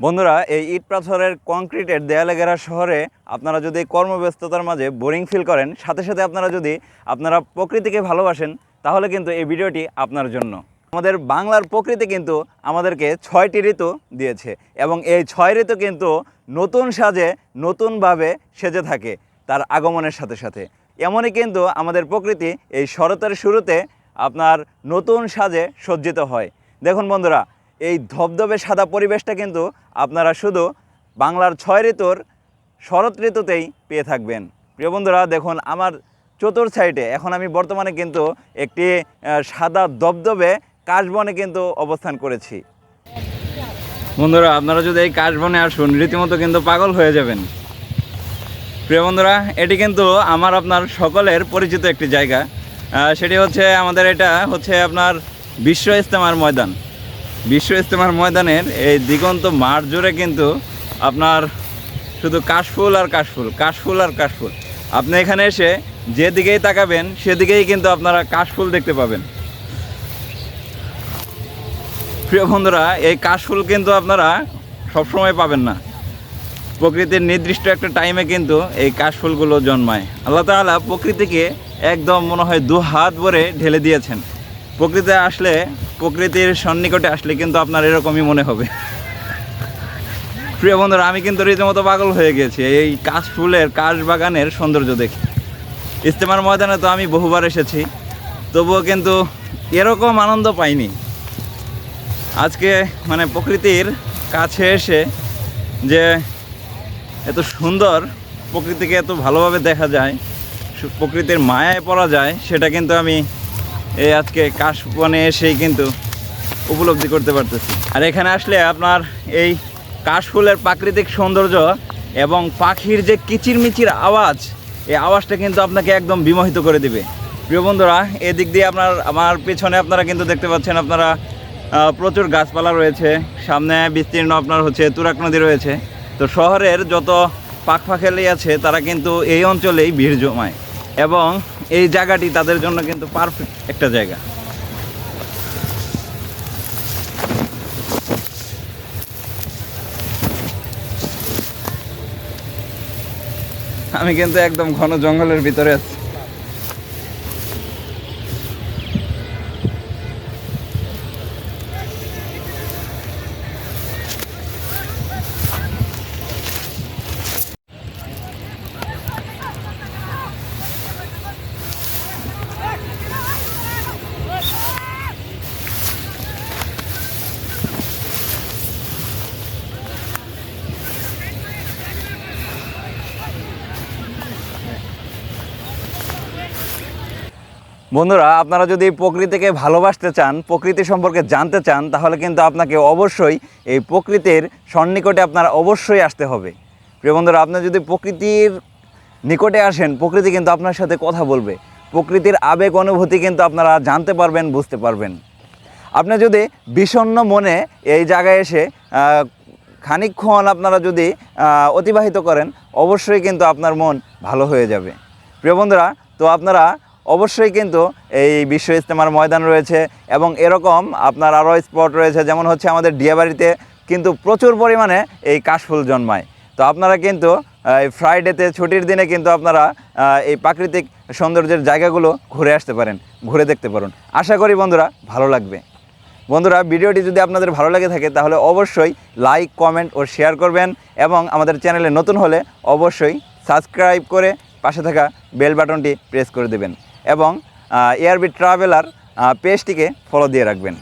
বন্ধুরা, এই ইট পাথরের কংক্রিটের দেয়ালে ঘেরা শহরে আপনারা যদি কর্মব্যস্ততার মাঝে বোরিং ফিল করেন, সাথে সাথে আপনারা যদি আপনারা প্রকৃতিকে ভালোবাসেন, তাহলে কিন্তু এই ভিডিওটি আপনার জন্য। আমাদের বাংলার প্রকৃতি কিন্তু আমাদেরকে ছয়টি ঋতু দিয়েছে এবং এই ছয় ঋতু কিন্তু নতুন সাজে, নতুনভাবে সেজে থাকে তার আগমনের সাথে সাথে। এমনই কিন্তু আমাদের প্রকৃতি এই শরতের শুরুতে আপনার নতুন সাজে সজ্জিত হয়। দেখুন বন্ধুরা এই ধবধবে সাদা পরিবেশটা কিন্তু আপনারা শুধু বাংলার ছয় ঋতুর শরৎ ঋতুতেই পেয়ে থাকবেন। প্রিয় বন্ধুরা, দেখুন আমার চতুর সাইডে, এখন আমি বর্তমানে কিন্তু একটি সাদা দবদবে কাশবনে কিন্তু অবস্থান করেছি। বন্ধুরা, আপনারা যদি এই কাশবনে আসুন, রীতিমতো কিন্তু পাগল হয়ে যাবেন। প্রিয় বন্ধুরা, এটি কিন্তু আমার, আপনার সকলের পরিচিত একটি জায়গা। সেটি হচ্ছে আমাদের এটা হচ্ছে আপনার বিশ্ব ইস্তেমার ময়দান। বিশ্ব ইস্তেমার ময়দানের এই দিগন্ত মাঠ জুড়ে কিন্তু আপনার শুধু কাশফুল আর কাশফুল কাশফুল আর কাশফুল। আপনি এখানে এসে যেদিকেই তাকাবেন, সেদিকেই কিন্তু আপনারা কাশফুল দেখতে পাবেন। প্রিয় বন্ধুরা, এই কাশফুল কিন্তু আপনারা সবসময় পাবেন না। প্রকৃতির নির্দিষ্ট একটা টাইমে কিন্তু এই কাশফুলগুলো জন্মায়। আল্লাহ তাআলা প্রকৃতিকে একদম মনে হয় দু হাত ভরে ঢেলে দিয়েছেন। প্রকৃতি আসলে প্রকৃতির সন্নিকটে আসলে কিন্তু আপনার এরকমই মনে হবে। প্রিয় বন্ধুরা, আমি কিন্তু রীতিমতো পাগল হয়ে গেছি। এই কাশ ফুলের, কাশ বাগানের সৌন্দর্য দেখি। ইস্তেমার ময়দানে তো আমি বহুবার এসেছি, তবুও কিন্তু এরকম আনন্দ পাইনি। আজকে মানে প্রকৃতির কাছে এসে যে এত সুন্দর প্রকৃতিকে এত ভালোভাবে দেখা যায় প্রকৃতির মায়ায় পড়া যায়, সেটা কিন্তু আমি এই আজকে কাশবনে এসেই কিন্তু উপলব্ধি করতে পারতেছি। আর এখানে আসলে আপনার এই কাশফুলের প্রাকৃতিক সৌন্দর্য এবং পাখির যে কিচিরমিচির আওয়াজ, এই আওয়াজটা কিন্তু আপনাকে একদম বিমোহিত করে দিবে। প্রিয় বন্ধুরা, এদিক দিয়ে আপনার, আমার পেছনে আপনারা কিন্তু দেখতে পাচ্ছেন আপনারা প্রচুর গাছপালা রয়েছে। সামনে বিস্তীর্ণ আপনার হচ্ছে তুরাক নদী রয়েছে। তো শহরের যত পাখ পাখালি আছে, তারা কিন্তু এই অঞ্চলেই ভিড় জমায়। এবং এই জায়গাটি তাদের জন্য কিন্তু পারফেক্ট একটা জায়গা। আমি কিন্তু একদম ঘন জঙ্গলের ভিতরে আছি। বন্ধুরা, আপনারা যদি প্রকৃতিকে ভালোবাসতে চান, প্রকৃতি সম্পর্কে জানতে চান, তাহলে কিন্তু আপনাকে অবশ্যই এই প্রকৃতির সন্নিকটে আপনার অবশ্যই আসতে হবে। প্রিয় বন্ধুরা, আপনি যদি প্রকৃতির নিকটে আসেন, প্রকৃতি কিন্তু আপনার সাথে কথা বলবে। প্রকৃতির আবেগ অনুভূতি কিন্তু আপনারা জানতে পারবেন, বুঝতে পারবেন। আপনি যদি বিষণ্ণ মনে এই জায়গায় এসে খানিকক্ষণ আপনারা যদি অতিবাহিত করেন, অবশ্যই কিন্তু আপনার মন ভালো হয়ে যাবে। প্রিয় বন্ধুরা, তো আপনারা অবশ্যই কিন্তু এই বিশ্ব ইজতেমার ময়দান রয়েছে এবং এরকম আপনার আরও স্পট রয়েছে, যেমন হচ্ছে আমাদের ডিয়াবাড়িতে কিন্তু প্রচুর পরিমাণে এই কাশফুল জন্মায়। তো আপনারা কিন্তু এই ফ্রাইডেতে ছুটির দিনে কিন্তু আপনারা এই প্রাকৃতিক সৌন্দর্যের জায়গাগুলো ঘুরে আসতে পারেন, ঘুরে দেখতে পারেন। আশা করি বন্ধুরা ভালো লাগবে। বন্ধুরা, ভিডিওটি যদি আপনাদের ভালো লাগে থাকে, তাহলে অবশ্যই লাইক কমেন্ট ও শেয়ার করবেন এবং আমাদের চ্যানেলে নতুন হলে অবশ্যই সাবস্ক্রাইব করে পাশে থাকা বেল বাটনটি প্রেস করে দেবেন। এবং এয়ারবি ট্রাভেলার পেজটিকে ফলো দিয়ে রাখবেন।